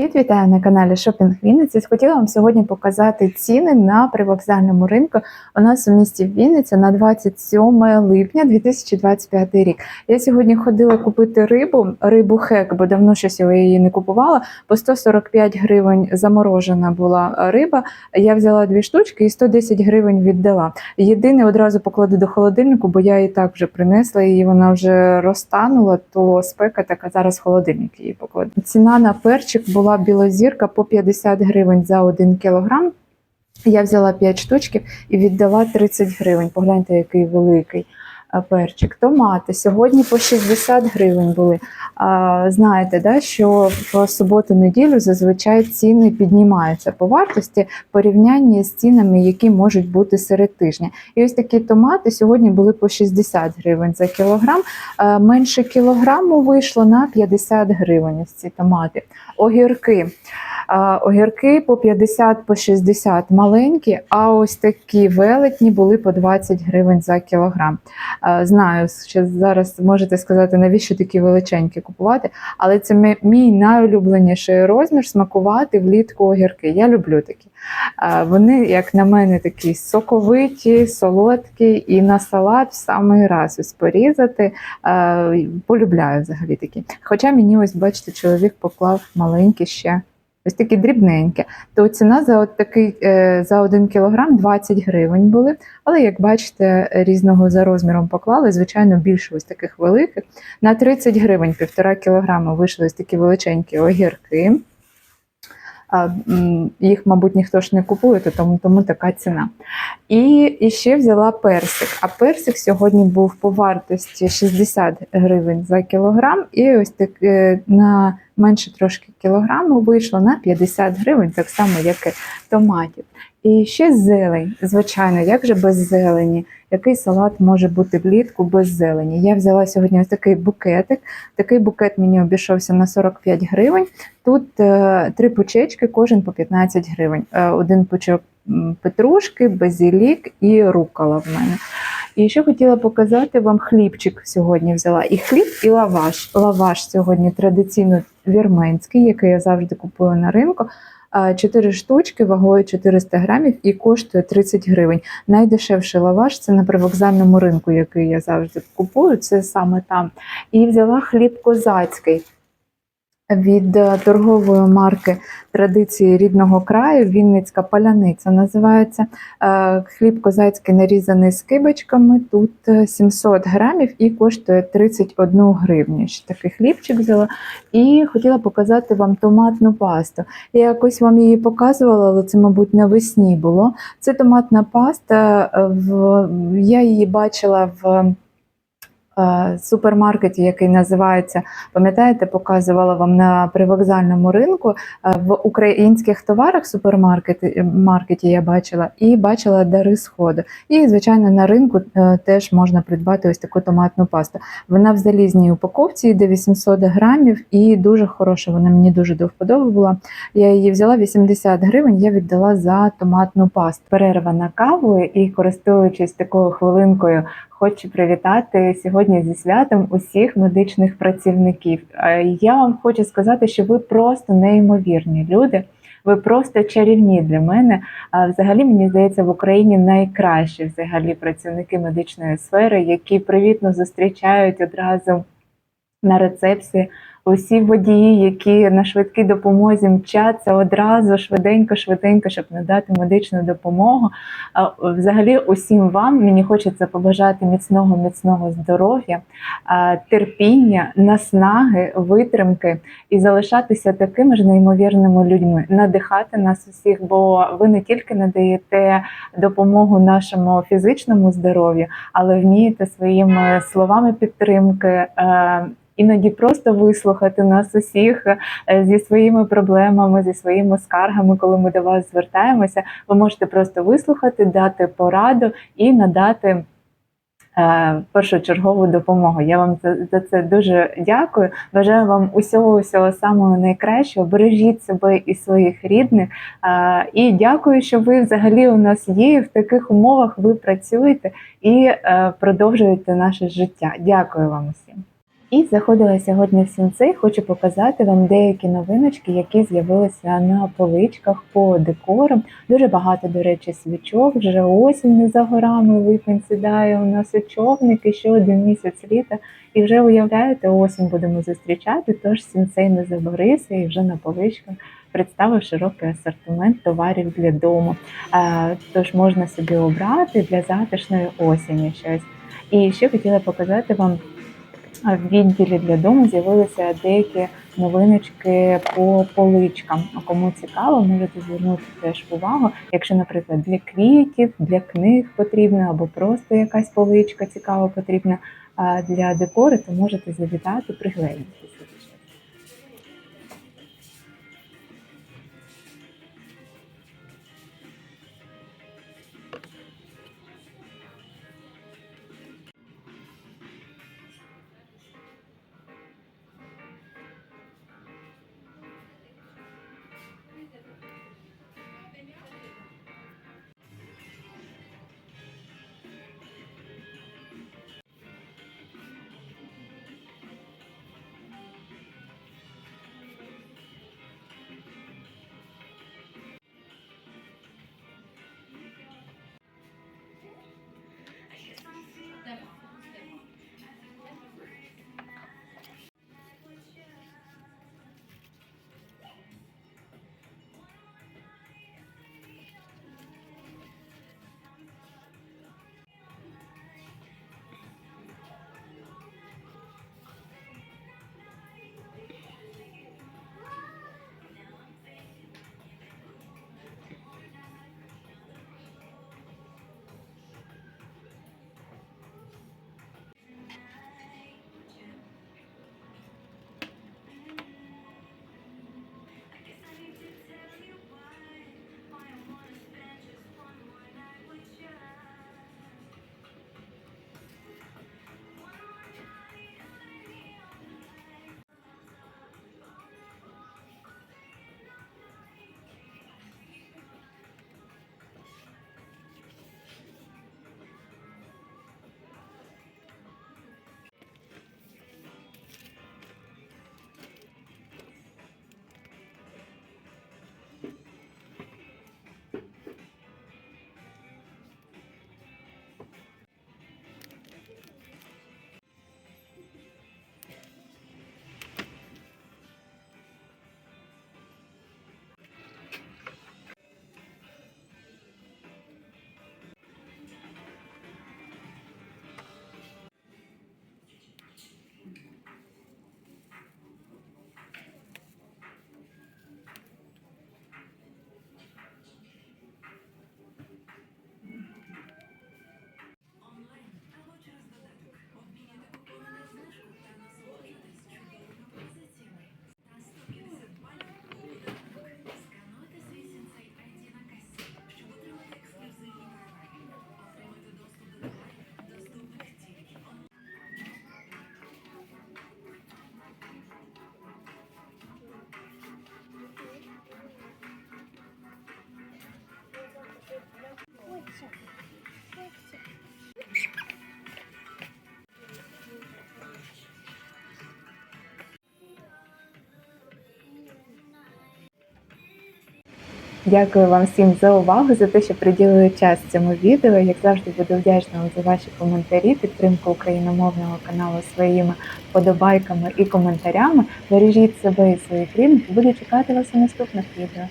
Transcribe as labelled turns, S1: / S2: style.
S1: Вітаю на каналі Шопінг Вінниці. Хотіла вам сьогодні показати ціни на привокзальному ринку. У нас у місті Вінниця на 27 липня 2025 рік. Я сьогодні ходила купити рибу, рибу хек, бо давно щось я її не купувала. По 145 гривень заморожена була риба. Я взяла дві штучки і 110 гривень віддала. Єдине одразу покладу до холодильнику, бо я її так вже принесла, і вона вже розтанула, то спека така зараз холодильник її покладу. Ціна на перчик була білозірка по 50 гривень за 1 кілограм. Я взяла 5 штучків і віддала 30 гривень. Погляньте, який великий перчик. Томати сьогодні по 60 гривень були. А, знаєте, да, що в суботу-неділю зазвичай ціни піднімаються по вартості в порівнянні з цінами, які можуть бути серед тижня. І ось такі томати сьогодні були по 60 гривень за кілограм. А, менше кілограму вийшло на 50 гривень. Ось ці томати. Огірки. А, Огірки по 50 по 60 маленькі, а ось такі велетні були по 20 гривень за кілограм. А, Знаю, що зараз можете сказати, навіщо такі величенькі купувати, але це мій найулюбленіший розмір смакувати влітку огірки. Я люблю такі. Вони, як на мене, такі соковиті, солодкі і на салат в самий раз ось порізати. Полюбляю взагалі такі. Хоча мені ось, бачите, чоловік поклав маленькі ще. Ось такі дрібненькі, то ціна за от такий е, за 1 кілограм 20 гривень були. Але як бачите, різного за розміром поклали, звичайно, більше ось таких великих. На 30 гривень півтора кілограма вийшли ось такі величенькі огірки. Їх, мабуть, ніхто ж не купує, то тому, тому така ціна. І, і ще взяла персик. А персик сьогодні був по вартості 60 гривень за кілограм, і ось так е, на менше трошки кілограму вийшло на 50 гривень, так само, як і томатів. І ще зелень, звичайно, як же без зелені? Який салат може бути влітку без зелені? Я взяла сьогодні ось такий букетик. Такий букет мені обійшовся на 45 гривень. Тут е, три пучечки, кожен по 15 гривень. Е, один пучок петрушки, базилік і рукола в мене. І ще хотіла показати вам хлібчик сьогодні взяла. І хліб, і лаваш. Лаваш сьогодні традиційно вірменський, який я завжди купую на ринку. А, Чотири штучки вагою 400 грамів і коштує 30 гривень. Найдешевший лаваш це на привокзальному ринку, який я завжди купую. Це саме там. І взяла хліб козацький від е, торгової марки традиції рідного краю. Вінницька паляниця називається. Е, Хліб козацький нарізаний скибочками. Тут е, 700 грамів і коштує 31 гривню. Ще такий хлібчик взяла. І хотіла показати вам томатну пасту. Я якось вам її показувала, але це, мабуть, навесні було. Це томатна паста. е. Я її бачила в е, супермаркеті, який називається, пам'ятаєте, показувала вам на привокзальному ринку. Е, В українських товарах супермаркеті маркеті я бачила і бачила дари сходу. І, звичайно, на ринку е, теж можна придбати ось таку томатну пасту. Вона в залізній упаковці йде 800 грамів і дуже хороша. Вона мені дуже до вподоби була. Я її взяла 80 гривень. Я віддала за томатну пасту. Перерва на каву і користуючись такою хвилинкою. Хочу привітати сьогодні зі святом усіх медичних працівників. Е, Я вам хочу сказати, що ви просто неймовірні люди. Ви просто чарівні для мене. А взагалі мені здається, в Україні найкращі взагалі працівники медичної сфери, які привітно зустрічають одразу на рецепції. Усі водії, які на швидкій допомозі мчаться одразу швиденько, швиденько, щоб надати медичну допомогу. Взагалі, усім вам мені хочеться побажати міцного, міцного здоров'я, терпіння, наснаги, витримки і залишатися такими ж неймовірними людьми, надихати нас усіх, бо ви не тільки надаєте допомогу нашому фізичному здоров'ю, але вмієте своїми словами підтримки. Іноді просто вислухати нас усіх е, зі своїми проблемами, зі своїми скаргами, коли ми до вас звертаємося. Ви можете просто вислухати, дати пораду і надати е, першочергову допомогу. Я вам за, це дуже дякую. Бажаю вам усього усього самого найкращого. Бережіть себе і своїх рідних. Е, і дякую, що ви взагалі у нас є. В таких умовах ви працюєте і продовжуєте наше життя. Дякую вам усім. І заходила сьогодні в сінцей. Хочу показати вам деякі новиночки, які з'явилися на поличках по декорам. Дуже багато, до речі, свічок. Вже осінь не за горами, липень сідає у нас у човники, ще один місяць літа. І вже уявляєте, осінь будемо зустрічати. Тож сінцей не заборився і вже на поличках представив широкий асортимент товарів для дому. Тож можна собі обрати для затишної осені щось. І ще хотіла показати вам в відділі для дому з'явилися деякі новиночки по поличкам. Кому цікаво, можете звернути теж увагу. Якщо, наприклад, для квітів, для книг потрібна, або просто якась поличка цікава потрібна для декору, то можете завітати, пригледітися. Дякую вам всім за увагу, за те, що приділили час цьому відео. Як завжди, буду вдячна за ваші коментарі, підтримку україномовного каналу своїми вподобайками і коментарями. Бережіть себе і своїх рідних. Буду чекати вас у наступних відео.